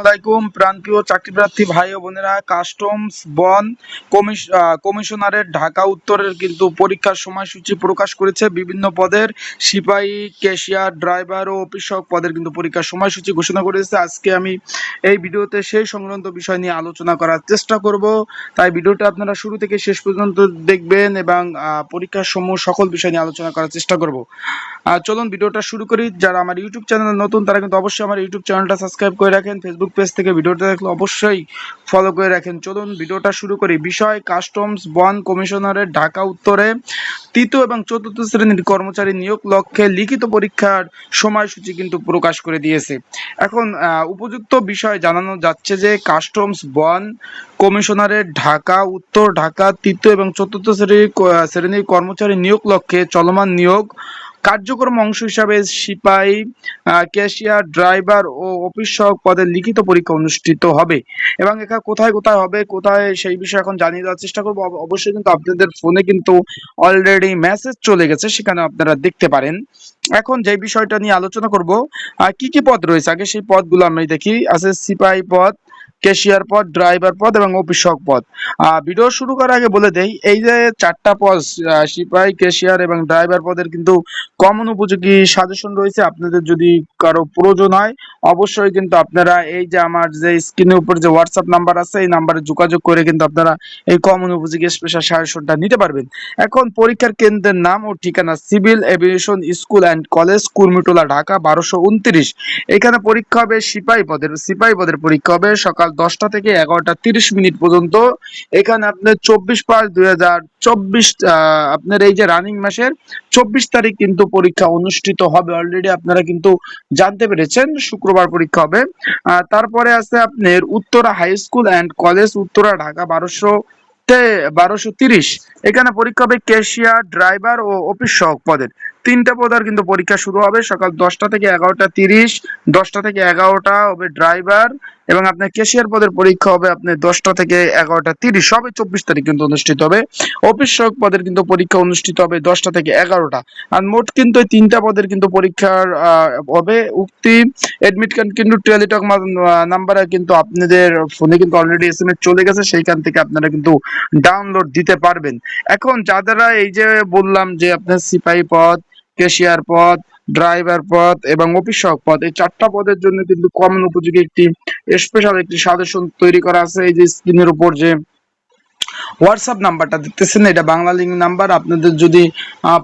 আলাইকুম প্রান্তীয় চাকরিপ্রার্থী ভাই ও বোনেরা কাস্টমস বন কমিশনারের ঢাকা উত্তরের কিন্তু পরীক্ষার সময়সূচি প্রকাশ করেছে। বিভিন্ন পদের সিপাহী ক্যাশিয়ার ড্রাইভার ও অফিসক পদের কিন্তু পরীক্ষার সময়সূচি ঘোষণা করেছে। আজকে আমি এই ভিডিওতে সেই সংক্রান্ত বিষয় নিয়ে আলোচনা করার চেষ্টা করব। তাই ভিডিওটা আপনারা শুরু থেকে শেষ পর্যন্ত দেখবেন এবং পরীক্ষার সমূহ সকল বিষয় নিয়ে আলোচনা করার চেষ্টা করব। চলুন ভিডিওটা শুরু করি। যারা আমার ইউটিউব চ্যানেল নতুন, তারা কিন্তু অবশ্যই আমার ইউটিউব চ্যানেলটা সাবস্ক্রাইব করে রাখেন। ফেসবুক পেজ থেকে ভিডিওটা দেখলে অবশ্যই ফলো করে রাখেন। চলুন ভিডিওটা শুরু করি। বিষয় কাস্টমস বন কমিশনারের ঢাকা উত্তরে তৃতীয় এবং চতুর্থ শ্রেণির কর্মচারী নিয়োগ লক্ষ্যে লিখিত পরীক্ষার সময়সূচি কিন্তু প্রকাশ করে দিয়েছে। এখন উপযুক্ত বিষয় জানানো যাচ্ছে যে কাস্টমস বন কমিশনারের ঢাকা উত্তর, ঢাকা তৃতীয় এবং চতুর্থ শ্রেণির শ্রেণির কর্মচারী নিয়োগ লক্ষ্যে চলমান নিয়োগ কার্যক্রম অংশ হিসাবে সিপাহী ক্যাশিয়ার, ড্রাইভার ও অফিস সহায়ক পদের লিখিত পরীক্ষা অনুষ্ঠিত হবে। এবং এখানে কোথায় কোথায় হবে, কোথায় সেই বিষয়ে এখন জানিয়ে দেওয়ার চেষ্টা করব। অবশ্যই কিন্তু আপনাদের ফোনে কিন্তু অলরেডি মেসেজ চলে গেছে, সেখানে আপনারা দেখতে পারেন। এখন যে বিষয়টা নিয়ে আলোচনা করব কি কি পদ রয়েছে? আগে সেই পদগুলো আমি দেখি। আছে সিপাহী পদ ক্যাশিয়ার পদ, ড্রাইভার পদ এবং অফিস সহায়ক পদ ভিডিও শুরু করার আগে বলে দেই, এই যে চারটা পদ সিপাহী ক্যাশিয়ার এবং ড্রাইভার পদের কিন্তু কমন উপযোগী সাজেশন রয়েছে। আপনাদের যদি কারও প্রয়োজন হয়, অবশ্যই কিন্তু আপনারা এই যে আমার যে স্ক্রিনের উপর যে হোয়াটসঅ্যাপ নাম্বার আছে, এই নাম্বারে যোগাযোগ করে কিন্তু আপনারা এই কমন উপযোগী স্পেশাল সাজেশনটা নিতে পারবেন। এখন পরীক্ষার কেন্দ্রের নাম ও ঠিকানা civil aviation school and college Kurmitola Dhaka বারোশো উনত্রিশ। এখানে পরীক্ষা হবে সিপাহী পদের সিপাহী পদের পরীক্ষা হবে সকাল দশটা থেকে এগারোটা তিরিশ মিনিট পর্যন্ত। এখানে আপনার চব্বিশ পাঁচ দুই হাজার চব্বিশ আপনার এই যে রানিং মাসের চব্বিশ তারিখ কিন্তু পরীক্ষা অনুষ্ঠিত হবে। অলরেডি আপনারা কিন্তু জানতে পেরেছেন, শুক্রবার পরীক্ষা হবে। তারপরে আছে আপনার Uttara high school and college Uttara Dhaka বারোশো বারোশো তিরিশ। এখানে পরীক্ষা হবে ক্যাশিয়ার ড্রাইভার ও অফিস সহক পদের। তিনটা পদের কিন্তু পরীক্ষা শুরু হবে। সকাল দশটা থেকে এগারোটা তিরিশ, দশটা থেকে এগারোটা হবে ড্রাইভার এবং আপনার ক্যাশিয়ার পদের পরীক্ষা হবে আপনার দশটা থেকে এগারোটা তিরিশ। সবে চব্বিশ তারিখ কিন্তু অনুষ্ঠিত হবে। অফিস সহায়ক পদের কিন্তু পরীক্ষা অনুষ্ঠিত হবে দশটা থেকে এগারোটা। আর মোট কিন্তু তিনটা পদের কিন্তু পরীক্ষার হবে উক্তি। এডমিট কার্ড কিন্তু টেলিটক নাম্বারে কিন্তু আপনাদের ফোনে কিন্তু অলরেডি এস এম এস চলে গেছে। সেইখান থেকে আপনারা কিন্তু ডাউনলোড দিতে পারবেন। এখন যারা এই যে বললাম যে আপনার সিপাহী পদ ক্যাশিয়ার পদ ড্রাইভার পদ এবং অফিস সহায়ক পদ এই চারটা পদের জন্য কিন্তু কমন উপযোগী একটি স্পেশাল একটি সাজেশন তৈরি করা আছে। এই যে স্ক্রিনের উপর যে হোয়াটসঅ্যাপ নাম্বারটা দেখতেছেন, এটা বাংলা লিঙ্ক নাম্বার আপনাদের যদি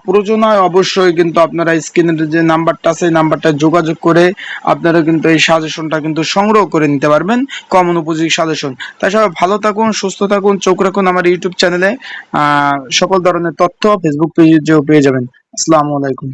প্রয়োজন হয় অবশ্যই কিন্তু আপনারা স্ক্রিনের যে নাম্বারটা আছে, এই নাম্বারটা যোগাযোগ করে আপনারা কিন্তু এই সাজেশনটা কিন্তু সংগ্রহ করে নিতে পারবেন। কমন উপযোগী সাজেশন সবাই ভালো থাকুন, সুস্থ থাকুন, চোখ রাখুন আমার ইউটিউব চ্যানেলে সকল ধরনের তথ্য ফেসবুক পেজেও পেয়ে যাবেন। আসসালামু আলাইকুম।